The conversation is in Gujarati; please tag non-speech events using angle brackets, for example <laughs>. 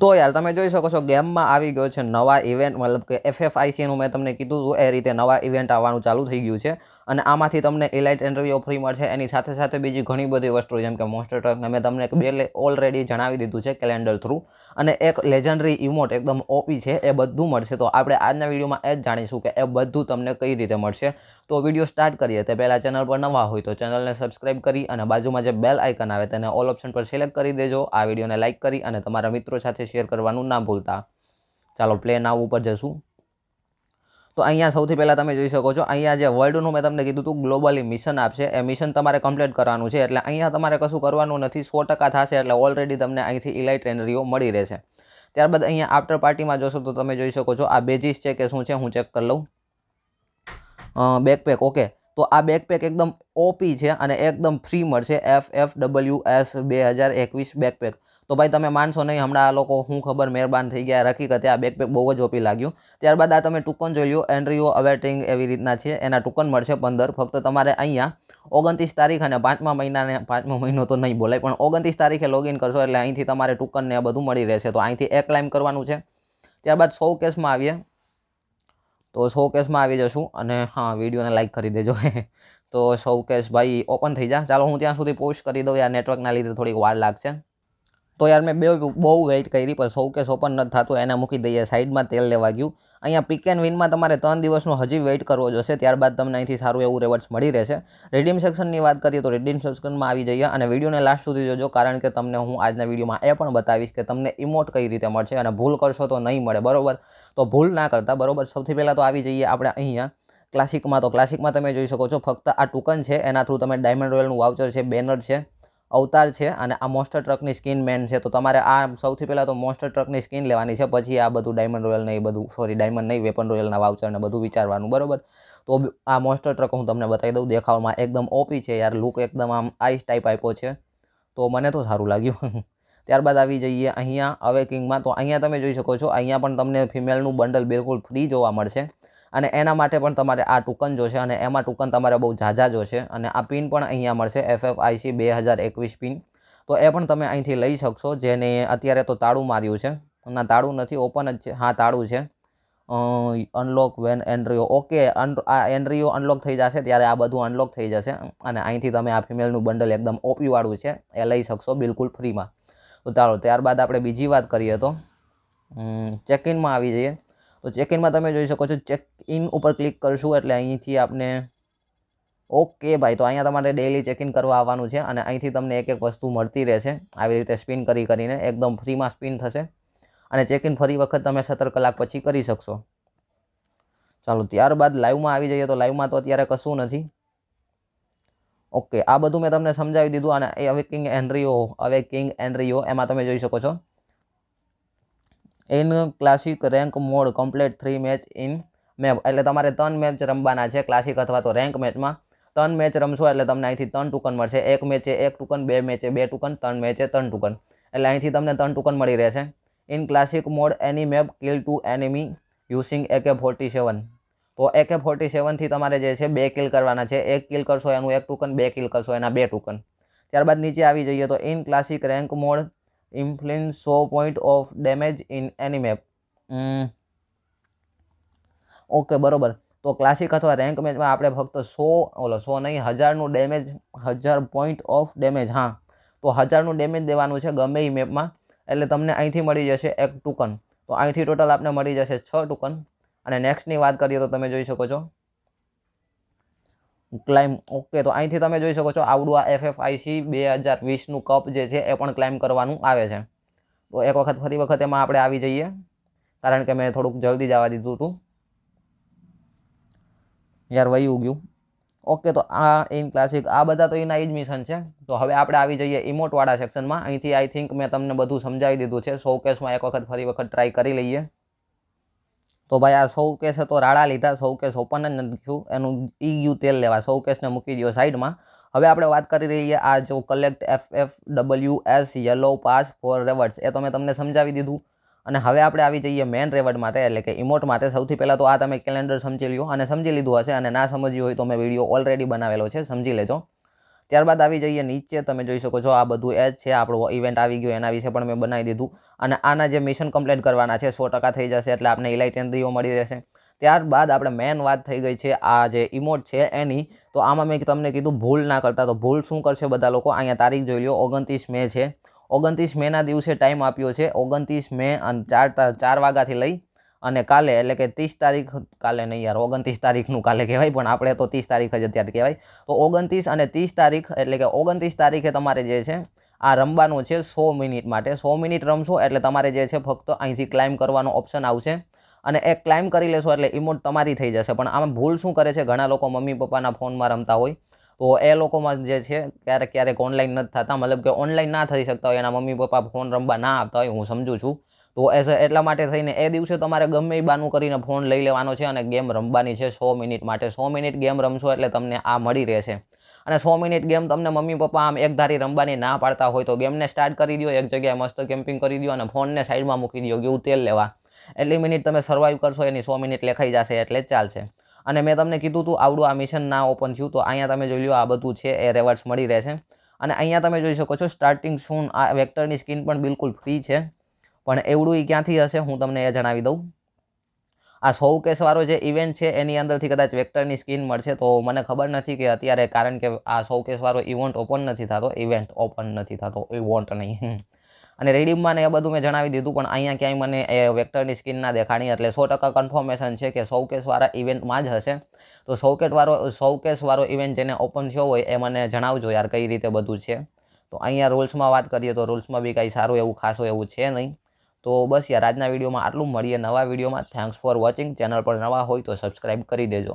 તો યાર, તમે જોઈ શકો છો, ગેમમાં આવી ગયો છે નવા ઇવેન્ટ મતલબ કે એફએફઆઈસીનું મેં તમને કીધું હતું, એ રીતે નવા ઇવેન્ટ આવવાનું ચાલુ થઈ ગયું છે. અને આમાંથી તમને ઇલાઇટ ઇન્ટરવ્યૂ ફ્રી મળશે. એની સાથે સાથે બીજી ઘણી બધી વસ્તુઓ, જેમ કે મોસ્ટર ટ્રકને મેં તમને બે ઓલરેડી જણાવી દીધું છે કેલેન્ડર થ્રુ અને એક લેજન્ડરી ઇમોટ એકદમ ઓપી છે, એ બધું મળશે. તો આપણે આજના વિડીયોમાં એ જ જાણીશું કે એ બધું તમને કઈ રીતે મળશે. તો વીડિયો સ્ટાર્ટ કરીએ તે પહેલાં ચેનલ પર નવા હોય તો ચેનલને સબસ્ક્રાઇબ કરી અને બાજુમાં જે બેલ આઇકન આવે તેને ઓલ ઓપ્શન પર સિલેક્ટ કરી દેજો. આ વિડીયોને લાઇક કરી અને તમારા મિત્રો સાથે શેર કરવાનું ના ભૂલતા. ચાલો પ્લે નાવ ઉપર જશું. તો અહીંયા સૌથી પહેલાં તમે જોઈ શકો છો, અહીંયા જે વર્લ્ડનું મેં તમને કીધું હતું, ગ્લોબલી મિશન આપશે. એ મિશન તમારે કમ્પ્લીટ કરવાનું છે, એટલે અહીંયા તમારે કશું કરવાનું નથી. સો ટકા થશે, એટલે ઓલરેડી તમને અહીંથી ઇલાઇટ એનરીઓ મળી રહેશે. ત્યારબાદ અહીંયા આફ્ટર પાર્ટીમાં જોશો તો તમે જોઈ શકો છો, આ બેજીસ છે કે શું છે હું ચેક કરી લઉં. બેકપેક ઓકે તો આ બેકપેક એકદમ ઓપી છે અને એકદમ ફ્રી મળશે એફ એફ ડબલ્યુ એસ બે હજાર એકવીસ બેકપેક તો ભાઈ તમે માનશો નહીં, હમણાં આ લોકો હું ખબર મહેરબાન થઈ ગયા હકીકતે આ બેકપેક બહુ જ ઓપી લાગ્યું. ત્યારબાદ આ તમે ટુકન જોઈ લો એન્ટ્રીઓ અવેટિંગ એવી રીતના છે, એના ટુકન મળશે પંદર. ફક્ત તમારે અહીંયા ઓગણત્રીસ તારીખ અને પાંચમા મહિનાને, પાંચમા મહિનો તો નહીં બોલાય, પણ ઓગણત્રીસ તારીખે લોગિન કરશો એટલે અહીંથી તમારે ટુકન ને બધું મળી રહેશે. તો અહીંથી એક ક્લાઇમ કરવાનું છે. ત્યારબાદ સૌ કેસમાં આવીએ. તો શો કેસમાં આવી જશું અને હા, વિડીયોને લાઇક કરી દેજો. <laughs> તો શો કેસ ભાઈ ઓપન થઈ જા. ચાલો હું ત્યાં સુધી પોસ્ટ કરી દઉં યાર નેટવર્કના લીધે થોડીક વાર લાગશે. તો યાર મેં બે બહુ વેઇટ કરી, પણ સૌ સો પણ નથી થતું, એને મૂકી દઈએ સાઈડમાં તેલ લેવા ગયું. અહીંયા પિક એન્ડ વિનમાં તમારે ત્રણ દિવસનો હજી વેઇટ કરવો જોશે, ત્યારબાદ તમને અહીંથી સારું એવું રેવર્ડ્સ મળી રહેશે. રેડીમ સેક્શનની વાત કરીએ તો રેડીમ સેક્શનમાં આવી જઈએ અને વિડીયોને લાસ્ટ સુધી જોજો, કારણ કે તમને હું આજના વિડીયોમાં એ પણ બતાવીશ કે તમને ઇમોટ કઈ રીતે મળશે અને ભૂલ કરશો તો નહીં મળે, બરોબર? તો ભૂલ ના કરતા, બરોબર? સૌથી પહેલાં તો આવી જઈએ આપણે અહીંયા. ક્લાસિકમાં તો ક્લાસિકમાં તમે જોઈ શકો છો, ફક્ત આ ટુકન છે, એના થ્રુ તમે ડાયમંડ રોયલનું વાઉચર છે બેનર છે. અવતાર છે અને આ મોસ્ટર ટ્રકની સ્કિન મેન છે. તો તમારે આ સૌથી પહેલાં તો મોસ્ટર ટ્રકની સ્કિન લેવાની છે, પછી આ બધું ડાયમંડ રોયલ નહીં બધું સોરી ડાયમંડ નહીં વેપન રોયલના વાઉચરને બધું વિચારવાનું, બરાબર? તો આ મોસ્ટર ટ્રક હું તમને બતાવી દઉં, દેખાવમાં એકદમ ઓપી છે યાર લુક એકદમ આમ આઈસ ટાઈપ આપ્યો છે. તો મને તો સારું લાગ્યું. <laughs> ત્યારબાદ આવી જઈએ અહીંયા, હવે કિંગમાં, તો અહીંયા તમે જોઈ શકો છો, અહીંયા પણ તમને ફિમેલનું બંડલ બિલકુલ ફ્રી જોવા મળશે. અને એના માટે પણ તમારે આ ટુકન જોશે અને એમાં ટુકન તમારે બહુ ઝાઝા જોશે અને આ પિન પણ અહીંયા મળશે એફ એફ આઈસી બે હજાર એકવીસ પિન. તો એ પણ તમે અહીંથી લઈ શકશો, જેને અત્યારે તો તાળું માર્યું છે. ના, તાળું નથી, ઓપન જ છે. હા, તાળું છે. Unlock van એન્ડ્રીઓ. ઓકે આ એન્ડ્રીઓ અનલોક થઈ જશે, ત્યારે આ બધું અનલોક થઈ જશે. અને અહીંથી તમે આ ફિમેલનું બંડલ એકદમ ઓપીવાળું છે, એ લઈ શકશો બિલકુલ ફ્રીમાં. તો ચાલો, ત્યારબાદ આપણે બીજી વાત કરીએ તો. ચેક ઇનમાં આવી જઈએ. તો ચેક ઇનમાં તમે જોઈ શકો છો ચેક ઇન ઉપર ક્લિક કરશું એટલે અહીંથી આપને ઓકે ભાઈ, તો અહીંયા તમારે ડેઇલી ચેક ઇન કરવા આવવાનું છે અને અહીંથી તમને એક એક વસ્તુ મળતી રહેશે. આવી રીતે સ્પિન કરી કરીને એકદમ ફ્રીમાં સ્પિન થશે અને ચેક ઇન ફરી વખત તમે સત્તર કલાક પછી કરી શકશો. ચાલો, ત્યારબાદ લાઈવમાં આવી જઈએ તો લાઈવમાં તો અત્યારે કશું નથી. ઓકે, આ બધું મેં તમને સમજાવી દીધું અને હવે કિંગ એન્ડ્રીઓ હવે કિંગ એન્ડ્રીઓ એમાં તમે જોઈ શકો છો. In classic rank mode complete three match in map એટલે તમારે ત્રણ મેચ રમવાના છે ક્લાસિક અથવા તો રેન્ક મેચમાં ત્રણ મેચ રમશો એટલે તમને અહીંથી ત્રણ ટુકન મળશે. એક મેચે એક ટુકન, બે મેચે બે ટુકન, ત્રણ મેચે ત્રણ ટુકન. એટલે અહીંથી તમને ત્રણ ટુકન મળી રહેશે. In classic mode any map kill two enemy using AK forty seven તો એકે ફોર્ટી સેવનથી તમારે જે છે બે કિલ કરવાના છે. એક કિલ કરશો એનું એક ટુકન, બે કિલ કરશો એના બે ટુકન. ત્યારબાદ નીચે આવી જઈએ તો in classic rank mode influence so point of damage in any map okay બરોબર. તો ક્લાસિક અથવા રેન્ક મેચમાં આપણે ફક્ત સો, ઓલો સો નહીં, હજારનું ડેમેજ હજાર પોઈન્ટ ઓફ ડેમેજ હા. તો હજારનું ડેમેજ દેવાનું છે ગમે એ મેપમાં એટલે તમને અહીંથી મળી જશે એક ટુકન. તો અહીંથી ટોટલ આપને મળી જશે છ ટુકન. અને નેક્સ્ટની વાત કરીએ તો તમે જોઈ શકો છો. ક્લાઇમ, ઓકે, તો અહીંથી તમે જોઈ શકો છો, આવડું આ એફ એફ આઈસી બે હજાર વીસનું કપ જે છે એ પણ ક્લાઇમ કરવાનું આવે છે. તો એક વખત, ફરી વખત એમાં આપણે આવી જઈએ, કારણ કે મેં થોડુંક જલ્દી જવા દીધું હતું. યાર, વહી ઉગ્યું. ઓકે, તો આ ઇન ક્લાસિક આ બધા તો એના એડમિશન મિશન છે. તો હવે આપણે આવી જઈએ ઇમોટવાળા સેક્શનમાં અહીંથી આઈ થિંક મેં તમને બધું સમજાવી દીધું છે. શોકેસમાં એક વખત, ફરી વખત ટ્રાય કરી લઈએ. તો ભાઈ આ સૌ કેસે તો રાડા લીધા સૌ કેસ ઓપન જ નથી થયું. એનું ઈ ગયું તેલ લેવા સૌ કેસને મૂકી દો સાઈડમાં. હવે આપણે વાત કરી રહીએ આ જો collect F F W S yellow pass for rewards એ તો મેં તમને સમજાવી દીધું. અને હવે આપણે આવી જઈએ મેન રેવર્ડ માટે, એટલે કે ઇમોટ માટે. સૌથી પહેલાં તો આ તમે કેલેન્ડર સમજી લ્યો. અને સમજી લીધું હશે અને ના સમજ્યું હોય તો મેં વીડિયો ઓલરેડી બનાવેલો છે, સમજી લેજો. ત્યારબાદ આવી જઈએ નીચે, તમે જોઈ શકો છો આ બધું એજ છે, આપણો ઇવેન્ટ આવી ગયો, એના વિશે પણ મેં બનાવી દીધું. અને આના જે મિશન કમ્પ્લીટ કરવાના છે, સો ટકા થઈ જશે, એટલે આપણે ઇલાઇટ એન્ટ્રીઓ મળી રહેશે. ત્યારબાદ આપણે મેન વાત થઈ ગઈ છે, આ જે ઇમોટ છે એની, તો આમાં મેં તમને કીધું ભૂલ ના કરતા. તો ભૂલ શું કરશે બધા લોકો? અહીંયા તારીખ જોઈ લો ઓગણત્રીસ મે છે. ઓગણત્રીસ મેના દિવસે ટાઈમ આપ્યો છે. ઓગણત્રીસ મે અને ચાર ચાર વાગ્યાથી લઈ અને કાલે, એટલે કે ત્રીસ તારીખ કાલે નહીં યાર, ઓગણત્રીસ તારીખનું કાલે કહેવાય, પણ આપણે તો ત્રીસ તારીખ જ અત્યારે કહેવાય. તો ઓગણત્રીસ અને ત્રીસ તારીખ, એટલે કે ઓગણત્રીસ તારીખે તમારે જે છે, આ રમવાનું છે સો મિનિટ માટે. સો મિનિટ રમશો એટલે તમારે જે છે ફક્ત અહીંથી ક્લાઇમ કરવાનો ઓપ્શન આવશે. અને એ ક્લાઇમ કરી લેશો એટલે ઇમોટ તમારી થઈ જશે. પણ આમાં ભૂલ શું કરે છે? ઘણા લોકો મમ્મી પપ્પાના ફોનમાં રમતા હોય. તો એ લોકોમાં જે છે, ક્યારેક ક્યારેક ઓનલાઈન નથી થતા. મતલબ કે ઓનલાઈન ના થઈ શકતા હોય, એના મમ્મી પપ્પા ફોન રમવા ના આપતા હોય, હું સમજુ છું. તો એઝ એટલા માટે થઈને એ દિવસે તમારે ગમે એ બાનું કરીને ફોન લઈ લેવાનો છે અને ગેમ રમવાની છે સો મિનિટ માટે. સો મિનિટ ગેમ રમશો એટલે તમને આ મળી રહેશે. અને સો મિનિટ ગેમ તમને મમ્મી પપ્પા આમ એક ધારી રમવાની ના પાડતા હોય તો ગેમને સ્ટાર્ટ કરી દો એક જગ્યાએ મસ્ત કેમ્પિંગ કરી દો અને ફોનને સાઈડમાં મૂકી દો ગયું તેલ લેવા. એટલી મિનિટ તમે સર્વાઈવ કરશો એની સો મિનિટ લેખાઈ જશે એટલે ચાલશે. અને મેં તમને કીધું હતું આવડું આ મિશન ના ઓપન થયું તો અહીંયા તમે જોઈ લો આ બધું છે, એ રેવર્ડ્સ મળી રહેશે. અને અહીંયા તમે જોઈ શકો છો સ્ટાર્ટિંગ શૂન આ વેક્ટરની સ્કીન પણ બિલકુલ ફ્રી છે. પણ એવડું એ ક્યાંથી હશે હું તમને એ જણાવી દઉં. આ સૌ કેસવાળો જે ઇવેન્ટ છે એની અંદરથી કદાચ વેક્ટરની સ્કીન મળશે તો મને ખબર નથી કે અત્યારે કારણ કે આ સૌ કેસવાળો ઇવેન્ટ ઓપન નથી થતો ઇવેન્ટ ઓપન નથી થતો ઇવોન્ટ નહીં. અને રેડીમમાં ને એ બધું મેં જણાવી દીધું, પણ અહીંયા ક્યાંય મને એ વેક્ટરની સ્કીન ના દેખાણી એટલે સો ટકા કન્ફર્મેશન છે કે શોકેસવાળા ઇવેન્ટમાં જ હશે. તો સૌકેટવાળો શોકેસવાળો ઇવેન્ટ જેને ઓપન થયો હોય એ મને જણાવજો યાર કઈ રીતે બધું છે. તો અહીંયા રૂલ્સમાં વાત કરીએ તો રૂલ્સમાં બી કાંઈ સારું એવું ખાસું એવું છે નહીં. તો બસ યાર, આજના વિડીયોમાં આટલું. મળીએ નવા વિડીયોમાં. થેન્ક્સ ફોર વોચિંગ ચેનલ પર નવા હોય તો સબસ્ક્રાઈબ કરી દેજો.